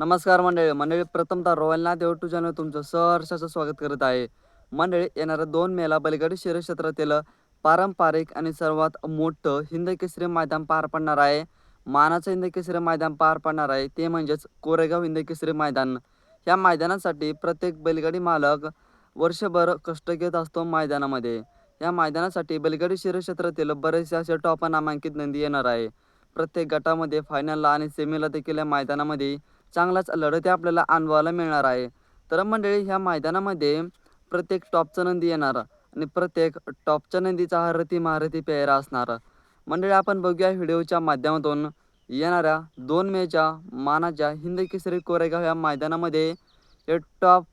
नमस्कार मंडळी मंडळी प्रथमतः देव टू चॅनल तुमचं सहर्षाचं स्वागत करत आहे. मंडळी येणाऱ्या दोन मेला बलगडी शिरक्षेत्रातील पारंपरिक आणि सर्वात मोठं हिंद केसरी मैदान पार पडणार आहे. मानाचं हिंद केसरी मैदान पार पडणार आहे ते म्हणजेच कोरेगाव हिंद केसरी मैदान. ह्या मैदानासाठी प्रत्येक बैलगाडी मालक वर्षभर कष्ट घेत असतो मैदानामध्ये. या मैदानासाठी बैलगाडी शिरक्षेत्रातील बरेचसे असे टॉप नामांकित नंदी येणार आहे. प्रत्येक गटामध्ये फायनलला आणि सेमीला देखील या मैदानामध्ये चांगलाच लढत्या आपल्याला अनुभवायला मिळणार आहे. तर मंडळी ह्या मैदानामध्ये प्रत्येक टॉपचा नंदी येणार आणि प्रत्येक टॉपच्या नंदीचा हरती महारथी पेहरा असणार. मंडळी आपण बघूया व्हिडिओच्या माध्यमातून येणाऱ्या दोन मेच्या मानाच्या हिंद केसरी कोरेगाव या मैदानामध्ये हे टॉप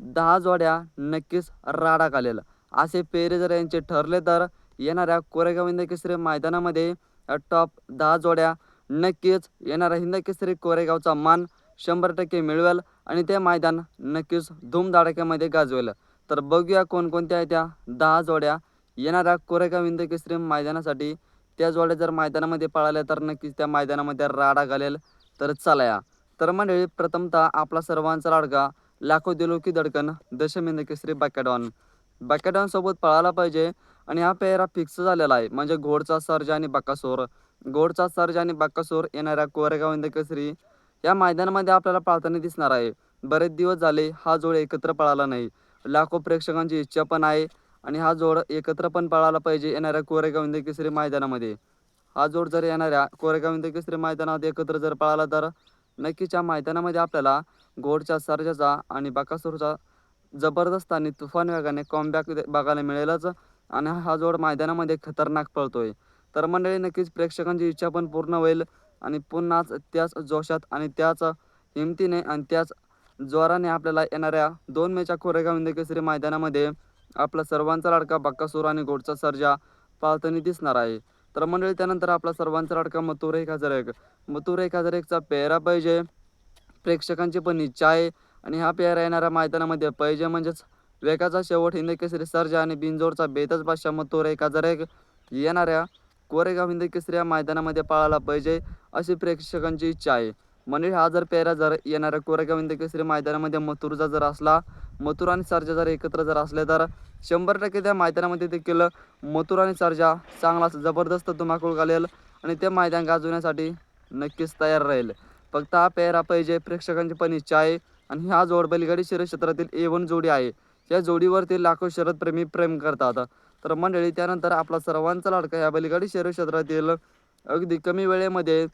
दहा जोड्या नक्कीच राडा घालेल असे पेरे जर यांचे ठरले तर येणाऱ्या कोरेगाव हिंद केसरी मैदानामध्ये टॉप दहा जोड्या नक्कीच येणाऱ्या हिंद केसरी कोरेगावचा मान शंभर टक्के मिळवेल आणि ते मैदान नक्कीच धूमधडाक्यामध्ये गाजवेल. तर बघूया कोणकोणत्या आहे त्या दहा जोड्या. येणाऱ्या कोरेगाव हिंद केसरी मैदानासाठी त्या जोड्या जर मैदानामध्ये पळाल्या तर नक्कीच त्या मैदानामध्ये राडा घालेल. तर चला तर मंडळी प्रथमतः आपला सर्वांचा लाडका लाखो दिलो की धडकन दशमिंद केसरी बॅकॅडॉन. बॅकॅडॉन सोबत पळायला पाहिजे आणि हा पेहरा फिक्स झालेला आहे. म्हणजे घोडचा सर्ज आणि बकासोर. गोडचा सर्ज आणि बाक्कासूर येणाऱ्या कोरेगाव इंद केसरी या मैदानामध्ये आपल्याला पाळताना दिसणार आहे. बरेच दिवस झाले हा जोड एकत्र पळाला नाही. लाखो प्रेक्षकांची इच्छा पण आहे आणि हा जोड एकत्र पण पळाला पाहिजे येणाऱ्या कोरेगाव हिंद केसरी मैदानामध्ये. हा जोड जर येणाऱ्या कोरेगाव हिंद केसरी मैदानात एकत्र जर पळाला तर नक्कीच्या मैदानामध्ये आपल्याला गोडच्या सर्जाचा आणि बकासूरचा जबरदस्त आणि तुफान वेगाने कॉमबॅक बघायला मिळेलच आणि हा जोड मैदानामध्ये खतरनाक पळतोय. तर मंडळी नक्कीच प्रेक्षकांची इच्छा पण पूर्ण होईल आणि पुन्हाच त्याच जोशात आणि त्याच हिमतीने आणि त्याच जोराने आपल्याला येणाऱ्या दोन मेच्या कोरेगाव इंदकेसरी मैदानामध्ये आपला सर्वांचा लाडका बक्कासूर आणि गोडचा सर्जा पाळताना दिसणार आहे. तर मंडळी त्यानंतर आपला सर्वांचा लाडका मथुर एक हजार एक मथुर एक हजार एकचा पेहरा पाहिजे. प्रेक्षकांची पण इच्छा आहे आणि हा पेहरा येणाऱ्या मैदानामध्ये पाहिजे. म्हणजेच वेगाचा शेवट हिंद सर्जा आणि बिनजोडचा बेतच बादशाह मथुर एक हजार एक येणाऱ्या कोरेगाव हिंद केसरी या मैदानामध्ये पाळायला पाहिजे अशी प्रेक्षकांची इच्छा आहे. मनीष हा जर पेहरा जर येणाऱ्या कोरेगाव हिंद केसरी मैदानामध्ये मथुरचा जर असला मथुर आणि सर्जा जर एकत्र जर असले तर शंभर टक्के त्या मैदानामध्ये देखील मथुर आणि सर्जा चांगला जबरदस्त धुमाकूळ घालेल आणि ते मैदान गाजवण्यासाठी नक्कीच तयार राहील. फक्त हा पेहरा पाहिजे प्रेक्षकांची पण इच्छा आहे आणि हा जोड बैलगाडी शरीर क्षेत्रातील ए वन जोडी आहे. या जोडीवरती लाखो शरदप्रेमी प्रेम करतात. तर मंडळी त्यानंतर आपला सर्वांचा लाडका या बैलगाडी शहर क्षेत्रातील अगदी कमी वेळेमध्ये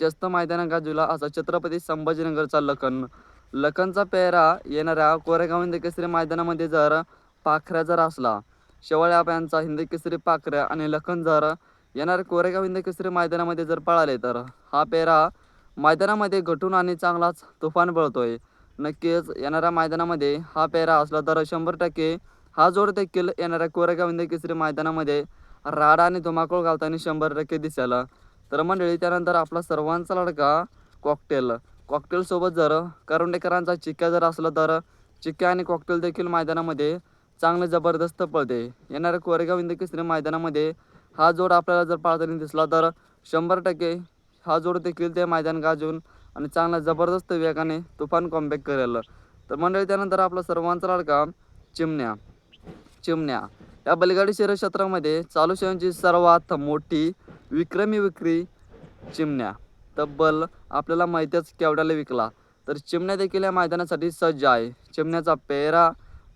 जास्त मैदान गाजवला असा छत्रपती संभाजीनगरचा लखन. लखनचा पेहरा येणाऱ्या कोरेगाव केसरी मैदानामध्ये जर पाखऱ्या जर असला शेवाळ्या यांचा हिंद केसरी पाखऱ्या आणि लखन जर येणाऱ्या कोरेगाव हिंद केसरी मैदानामध्ये जर पळाले तर हा पेहरा मैदानामध्ये घटून आणि चांगलाच तुफान बळतोय. नक्कीच येणाऱ्या मैदानामध्ये हा पेहरा असला तर शंभर टक्के हा जोड देखील येणाऱ्या कोरेगाव केसरी मैदानामध्ये राडा आणि धुमाकूळ घालताना शंभर टक्के दिसायला. तर मंडळी त्यानंतर आपला सर्वांचा लडका कॉकटेल कॉकटेलसोबत जर करुंडेकरांचा चिक्क्या जर असला तर चिक्क्या आणि कॉकटेल देखील मैदानामध्ये चांगले जबरदस्त पळते. येणाऱ्या कोरेगाव केसरी मैदानामध्ये हा जोड आपल्याला जर पाळताना दिसला तर शंभर टक्के हा जोड देखील ते मैदान गाजवून आणि चांगला जबरदस्त वेगाने तुफान कॉम्बॅक करेल. तर मंडळी त्यानंतर आपला सर्वांचा लाडका चिमण्या. चिमण्या. या बैलगाडी शर्यत क्षेत्रामध्ये चालू शहरांची सर्वात मोठी विक्रमी विक्री चिमण्या. तब्बल आपल्याला माहितीच केवढ्याला विकला. तर चिमण्या देखील या मैदानासाठी सज्ज आहे. चिमण्याचा पेहरा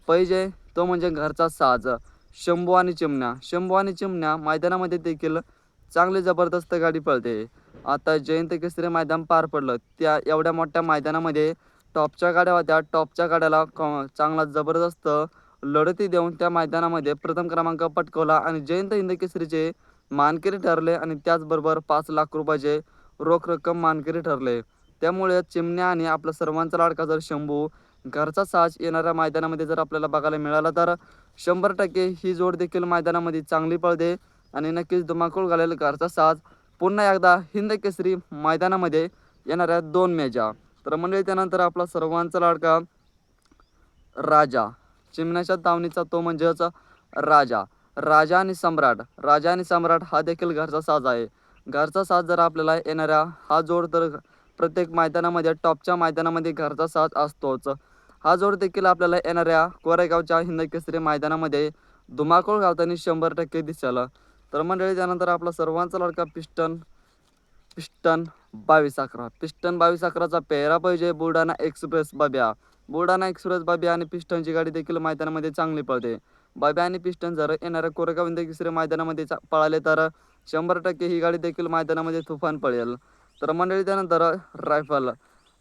पाहिजे तो म्हणजे घरचा साज. शंभू आणि चिमण्या. शंभू आणि चिमण्या मैदानामध्ये देखील चांगली जबरदस्त गाडी पळते. आता जयंत केसरी मैदान पार पडलं. त्या एवढ्या मोठ्या मैदानामध्ये टॉपच्या गाड्या होत्या. टॉपच्या गाड्याला चांगला जबरदस्त लढती देऊन त्या मैदानामध्ये प्रथम क्रमांक पटकवला आणि जयंत हिंदकेसरीचे मानकरी ठरले आणि त्याचबरोबर पाच लाख रुपयाचे रोख रक्कम मानकरी ठरले. त्यामुळे चिमण्या आणि आपला सर्वांचा लाडका जर शंभू घरचा साज येणाऱ्या मैदानामध्ये जर आपल्याला बघायला मिळाला तर शंभर टक्के ही जोड देखील मैदानामध्ये चांगली पळते आणि नक्कीच धुमाकूळ घालेल घरचा साज. पुन्हा एकदा हिंद केसरी मैदानामध्ये येणाऱ्या दोन मेजा तर मंडळी त्यानंतर आपला सर्वांचा लाडका राजा. चिमण्याच्या दावणीचा तो म्हणजेच राजा. राजा आणि सम्राट. राजा आणि सम्राट हा देखील घरचा साज आहे. घरचा साज जर आपल्याला येणाऱ्या हा जोड तर प्रत्येक मैदानामध्ये टॉपच्या मैदानामध्ये घरचा साज असतोच. हा जोड देखील आपल्याला येणाऱ्या कोरेगावच्या हिंदकेसरी मैदानामध्ये धुमाकूळ घालताना शंभर टक्के दिसेल. तर मंडळी त्यानंतर आपला सर्वांचा लडका पिस्टन पिस्टन बावीस अकरा. पिस्टन बावीस अकराचा पेहरा पाहिजे बुलढाणा एक्सप्रेस बाब्या. बुलढाणा एक्सप्रेस बाबी आणि पिस्टनची गाडी देखील मैदानामध्ये चांगली पळते. बाबी आणि पिस्टन जर येणाऱ्या कोरेगाव इंदकिसरी मैदानामध्ये चा- पळाले तर शंभर टक्के ही गाडी देखील मैदानामध्ये तुफान पळेल. तर मंडळी त्यानंतर रायफल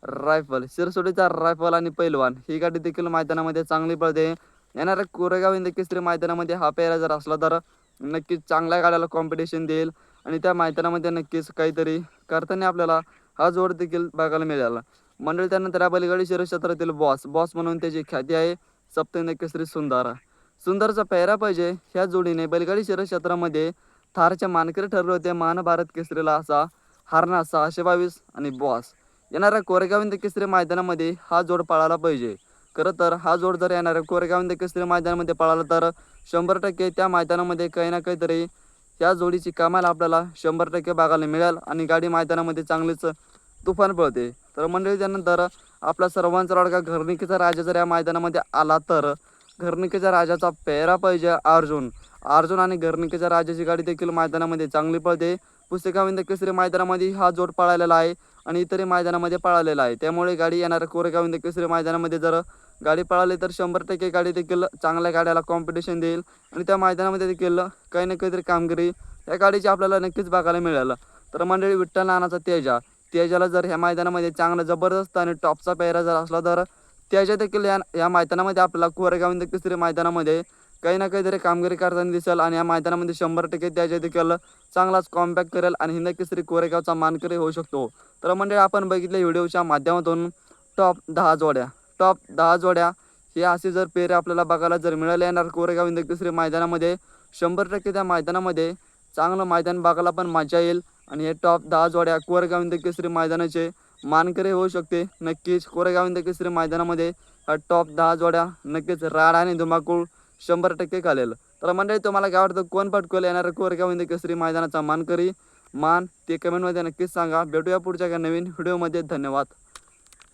रायफल शिरसोडीचा रायफल आणि पैलवान ही गाडी देखील मैदानामध्ये चांगली पळते. येणाऱ्या कोरेगाव इंदकेसरी मैदानामध्ये हा पेहरा जर असला तर नक्कीच चांगल्या गाड्याला कॉम्पिटिशन देईल आणि त्या मैदानामध्ये नक्कीच काहीतरी करताना आपल्याला हा जोड देखील बघायला मिळाला. मंडळी त्यानंतर या बैलगाडी क्षेत्रातील बॉस. बॉस म्हणून त्याची ख्याती आहे सप्तहिंद केसरी सुंदारा. सुंदरचा पेहरा पाहिजे ह्या जोडीने बैलगाडी क्षेत्रामध्ये थारच्या मानकरी ठरले होते. महाभारत केसरीला असा हारणा सहाशे बावीस आणि बॉस. येणाऱ्या कोरेगाविंद केसरी मैदानामध्ये हा जोड पळाला पाहिजे. खरं तर हा जोड जर येणाऱ्या कोरेगाविंद केसरी मैदानामध्ये पळाला तर शंभर टक्के त्या मैदानामध्ये काही ना काहीतरी या जोडीची कमाल आपल्याला शंभर टक्के बघायला मिळेल आणि गाडी मैदानामध्ये चांगलीच तुफान पळते. तर मंडळी त्यानंतर आपला सर्वांचा लाडका घरनिकीचा राजा जर या मैदानामध्ये आला तर घरनिकीच्या राजाचा पेहरा पाहिजे अर्जुन. अर्जुन आणि घरणिकेच्या राजाची गाडी देखील मैदानामध्ये चांगली पळते. पुस्तकाविंद केसरी मैदानामध्ये हा जोड पळालेला आहे आणि इतरही मैदानामध्ये पळालेला आहे. त्यामुळे गाडी येणाऱ्या कोरेगाविंद केसरी मैदानामध्ये जर गाडी पळाली तर शंभर टक्के गाडी देखील चांगल्या गाड्याला कॉम्पिटिशन देईल आणि त्या मैदानामध्ये देखील काही ना काहीतरी कामगिरी या गाडीची आपल्याला नक्कीच बघायला मिळेल. तर मंडळी विठ्ठल नानाचा तेजा. त्याच्याला जर ह्या मैदानामध्ये चांगला जबरदस्त आणि टॉपचा पेहरा जर असला तर त्याच्या देखील या या मैदानामध्ये आपल्याला कोरेगाव तिसरी मैदानामध्ये काही ना काहीतरी कामगिरी करताना दिसेल आणि या मैदानामध्ये शंभर टक्के त्याच्या देखील चांगलाच कॉम्पॅक्ट करेल आणि हिंद केसरी कोरेगावचा मानकरी होऊ शकतो. तर म्हणजे आपण बघितले व्हिडिओच्या माध्यमातून टॉप दहा जोड्या. टॉप दहा जोड्या हे असे जर पेरे आपल्याला बघायला जर मिळाले येणार कोरेगाव केसरी मैदानामध्ये शंभर टक्के त्या मैदानामध्ये चांगलं मैदान बघायला पण मजा येईल. आणि हे टॉप दहा जोड्या कोरेगाविंद केसरी मैदानाचे मानकरी होऊ शकते. नक्कीच कोरेगाविंद केसरी मैदानामध्ये टॉप दहा जोड्या नक्कीच राड आणि धुमाकूळ शंभर टक्के खालेल. तर मंडळी तुम्हाला काय वाटतं? कोण पटकवल येणार कोरेगाविंद केसरी मैदानाचा मानकरी? मान ते कमेंटमध्ये नक्कीच सांगा. भेटूया पुढच्या एका नवीन व्हिडिओमध्ये धन्यवाद.